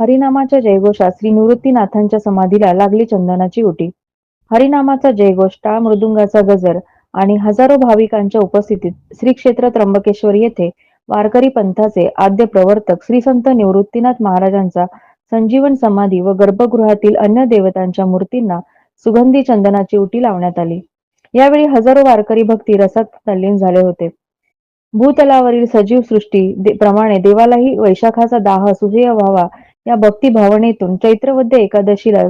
हरिनामाच्या जयघोषात श्री निवृत्तीनाथांच्या समाधीला लागली चंदनाची उटी हरिनामाचा जयघोष टाळ मृदुंगाचा गजर आणि हजारो भाविकांच्या उपस्थितीत श्री क्षेत्र त्र्यंबकेश्वर येथे वारकरी पंथाचे आद्य प्रवर्तक श्री संत निवृत्तीनाथ महाराजांचा संजीवन समाधी व गर्भगृहातील अन्य देवतांच्या मूर्तींना सुगंधी चंदनाची उटी लावण्यात आली. यावेळी हजारो वारकरी भक्ती रसात तल्लीन झाले होते. भूतलावरील सजीव सृष्टी दे- प्रमाणे देवालाही वैशाखाचा दाह सुजय व्हावा या भक्ती भावनेतून चैत्रवद्य एकादशीला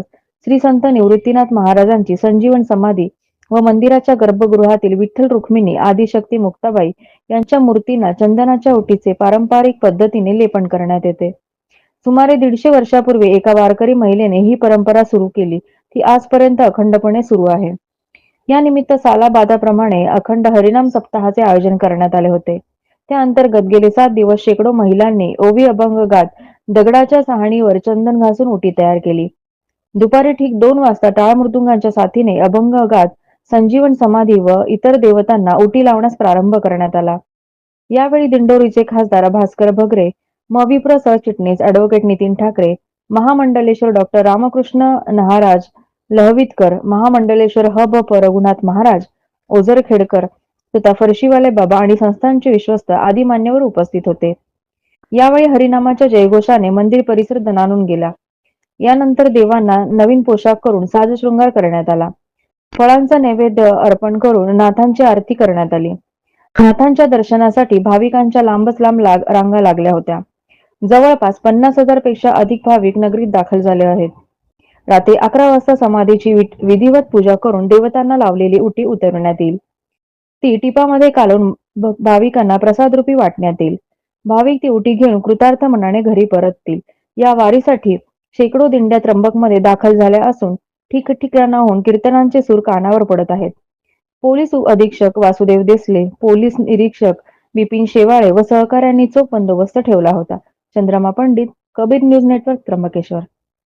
श्री संत निवृत्तीनाथ महाराजांची संजीवन समाधी व मंदिराच्या गर्भगृहातील विठ्ठल रुक्मिणी आदिशक्ती मुक्ताबाई यांच्या मूर्तींना चंदनाच्या ओटीचे पारंपरिक पद्धतीने लेपन करण्यात येते. सुमारे दीडशे वर्षापूर्वी एका वारकरी महिलेने ही परंपरा सुरू केली. ती आजपर्यंत अखंडपणे सुरू आहे. या निमित्त सालाबादाप्रमाणे अखंड हरिनाम सप्ताहाचे आयोजन करण्यात आले होते. त्या अंतर्गत गेले सात दिवस शेकडो महिलांनी ओवी अभंग गात दगडाच्या सहाणीवर चंदन घासून उटी तयार केली. दुपारी ठीक दोन वाजता टाळ मृदुंगांच्या साथीने अभंग गात संजीवन समाधी व इतर देवतांना उटी लावण्यास प्रारंभ करण्यात आला. यावेळी दिंडोरीचे खासदार भास्कर भगरे मविप्र सरचिटणीस अॅडव्होकेट नितीन ठाकरे महामंडलेश्वर डॉक्टर रामकृष्ण नहाराज लहवीतकर महामंडलेश्वर ह ब प रघुनाथ महाराज ओझरखेडकर तथा फरशीवाले बाबा आणि संस्थांचे विश्वस्त आदी मान्यवर उपस्थित होते. यावेळी हरिनामाच्या जयघोषाने मंदिर परिसर दणाणून गेला. यानंतर देवांना नवीन पोशाख करून साजशृंगार करण्यात आला. फळांचा नैवेद्य अर्पण करून नाथांची आरती करण्यात आली. नाथांच्या दर्शनासाठी भाविकांच्या लांबच लांब लाग रांगा लागल्या होत्या. जवळपास पन्नास हजारपेक्षा अधिक भाविक नगरीत दाखल झाले आहेत. रात्री अकरा वाजता समाधीची विधिवत पूजा करून देवतांना लावलेली उटी उतरवण्यात येईल. ती टिपामध्ये कालून भाविकांना भाविकांना प्रसादरूपी वाटण्यात येईल. भाविक ती उटी घेऊन कृतार्थ मनाने घरी परततील. या वारीसाठी शेकडो दिंड्या त्र्यंबकमध्ये दाखल झाल्या असून ठिकठिकाणाहून कीर्तनांचे सूर कानावर पडत आहेत. पोलीस अधीक्षक वासुदेव देसले पोलीस निरीक्षक बिपिन शेवाळे व सहकाऱ्यांनी चोख बंदोबस्त ठेवला होता. Chandrama Pandit Kabir news network Trimbakeshwar.